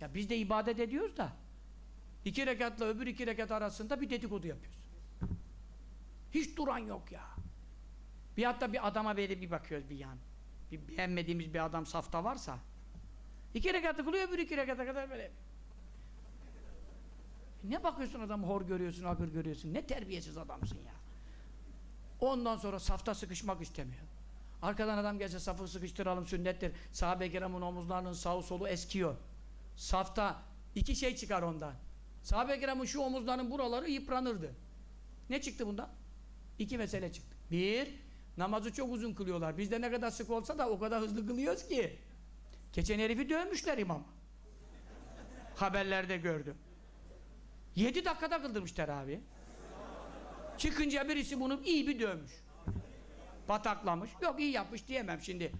Ya biz de ibadet ediyoruz da iki rekatla öbür iki rekat arasında bir dedikodu yapıyoruz. Hiç duran yok ya. Bir hatta bir adama böyle bir bakıyoruz bir yan. Bir beğenmediğimiz bir adam safta varsa iki rekatı kılıyor öbür iki rekata kadar böyle ne bakıyorsun adam hor görüyorsun, agır görüyorsun. Ne terbiyesiz adamsın ya. Ondan sonra safta sıkışmak istemiyor. Arkadan adam gelse safı sıkıştıralım sünnettir. Sahabe-i kiramın omuzlarının sağı solu eskiyor. Safta iki şey çıkar ondan. Sahabe-i şu omuzlarının buraları yıpranırdı. Ne çıktı bundan? İki mesele çıktı. Bir, namazı çok uzun kılıyorlar. Bizde ne kadar sık olsa da o kadar hızlı kılıyoruz ki. Geçen herifi dövmüşler imam. Haberlerde gördüm. Yedi dakikada kıldırmışlar abi. Çıkınca birisi bunu iyi bir dövmüş. Pataklamış. Yok iyi yapmış diyemem şimdi.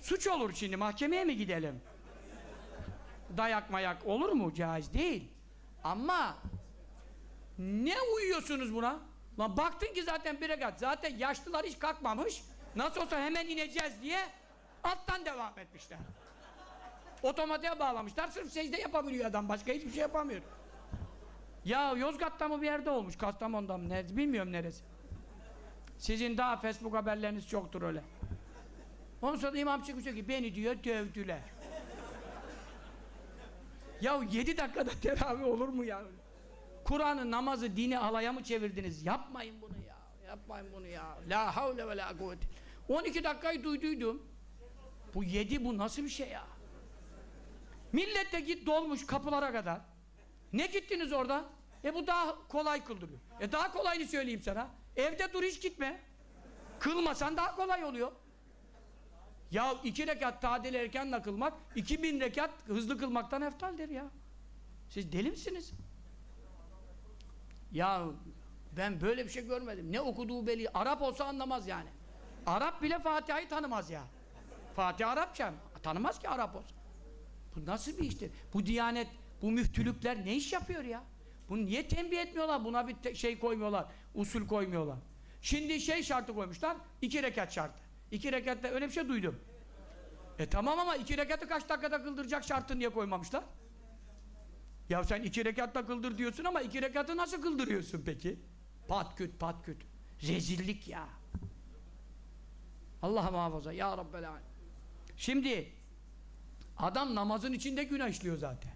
Suç olur şimdi mahkemeye mi gidelim? Dayak mayak olur mu? Caiz değil. Ama ne uyuyorsunuz buna? Lan baktın ki zaten bir rekat. Zaten yaşlılar hiç kalkmamış. Nasıl olsa hemen ineceğiz diye alttan devam etmişler. Otomatiğe bağlamışlar. Sırf secde yapabiliyor adam. Başka hiçbir şey yapamıyor. Ya Yozgat'ta mı bir yerde olmuş? Kastamonu'da mı? Nerede? Bilmiyorum neresi. Sizin daha Facebook haberleriniz çoktur öyle. Ondan sonra imam çıkmış ki beni diyor dövdüler. Ya yedi dakikada teravih olur mu ya? Kur'an'ı, namazı, dini alaya mı çevirdiniz? Yapmayın bunu ya. Yapmayın bunu ya. La havle ve la kuvvete. 12 dakikayı duyduydum. Bu yedi bu nasıl bir şey ya? Millet de git dolmuş kapılara kadar. Ne gittiniz orada? E bu daha kolay kıldırıyor. E daha kolayını söyleyeyim sana. Evde dur hiç gitme. Kılmasan daha kolay oluyor. Ya iki rekat tadil erkenle kılmak, iki bin rekat hızlı kılmaktan eftaldir ya. Siz deli misiniz? Ya ben böyle bir şey görmedim. Ne okuduğu belli. Arap olsa anlamaz yani. Arap bile Fatiha'yı tanımaz ya. Fatih Arapça. Tanımaz ki Arap olsa. Bu nasıl bir iştir? Bu diyanet, bu müftülükler ne iş yapıyor ya? Bunu niye tembih etmiyorlar? Buna bir şey koymuyorlar. Usul koymuyorlar. Şimdi şey şartı koymuşlar. iki rekat şartı. İki rekatta öyle bir şey duydum. E tamam ama iki rekatı kaç dakikada kıldıracak şartını niye koymamışlar? Ya sen iki rekatta kıldır diyorsun ama iki rekatı nasıl kıldırıyorsun peki? Pat küt pat küt. Rezillik ya. Allah muhafaza ya Rabbel. Şimdi adam namazın içinde günah işliyor zaten.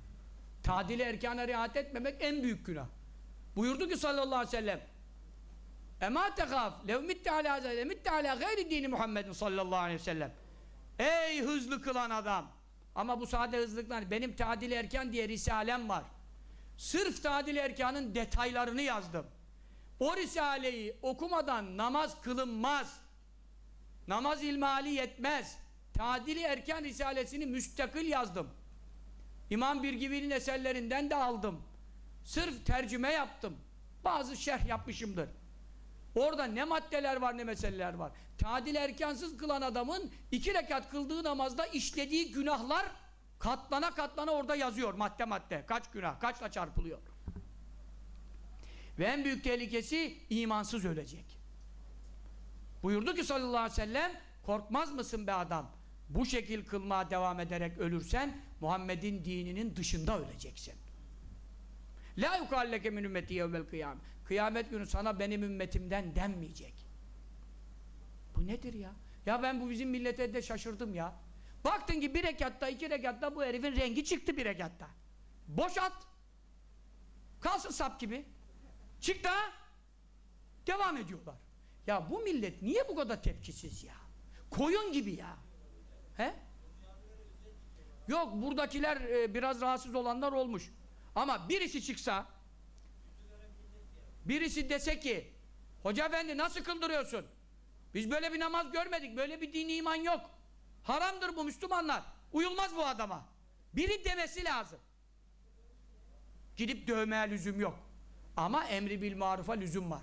Tadili erkana riayet etmemek en büyük günah. Buyurdu ki sallallahu aleyhi ve sellem Ema tekaf lev mitte ala zâle mitte ala gayri dini Muhammedin sallallahu aleyhi ve sellem Ey hızlı kılan adam ama bu sade hızlıklar benim tadil erken diye risalem var. Sırf tadil erkanın detaylarını yazdım. O risaleyi okumadan namaz kılınmaz. Namaz ilmali yetmez. Tadili erken risalesini müstakil yazdım. İmam Birgivi'nin eserlerinden de aldım. Sırf tercüme yaptım. Bazı şerh yapmışımdır. Orada ne maddeler var ne meseleler var. Tadil erkansız kılan adamın iki rekat kıldığı namazda işlediği günahlar katlana katlana orada yazıyor madde madde. Kaç günah, kaçla çarpılıyor. Ve en büyük tehlikesi imansız ölecek. Buyurdu ki sallallahu aleyhi ve sellem korkmaz mısın be adam? Bu şekil kılmaya devam ederek ölürsen Muhammed'in dininin dışında öleceksin. La yukalleke min ümmeti yevmel kıyam. Kıyamet günü sana benim ümmetimden denmeyecek. Bu nedir ya? Ya ben bu bizim millete de şaşırdım ya. Baktın ki bir rekatta, iki rekatta bu herifin rengi çıktı bir rekatta. Boşalt. Kalsın sap gibi. Çıktı ha? Devam ediyorlar. Ya bu millet niye bu kadar tepkisiz ya? Koyun gibi ya. He? Yok buradakiler e, biraz rahatsız olanlar olmuş. Ama birisi çıksa birisi dese ki Hoca efendi nasıl kıldırıyorsun? Biz böyle bir namaz görmedik. Böyle bir dini iman yok. Haramdır bu Müslümanlar. Uyulmaz bu adama. Biri demesi lazım. Gidip dövmeye lüzum yok. Ama emri bil marufa lüzum var.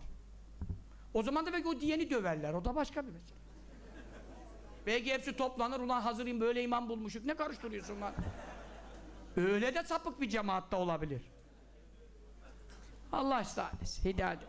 O zaman da belki o diyeni döverler. O da başka bir mesele. Belki hepsi toplanır. Ulan hazırım böyle imam bulmuşuk. Ne karıştırıyorsun lan? Öyle de sapık bir cemaatta olabilir. Allah ıslah etsin. Hidayet.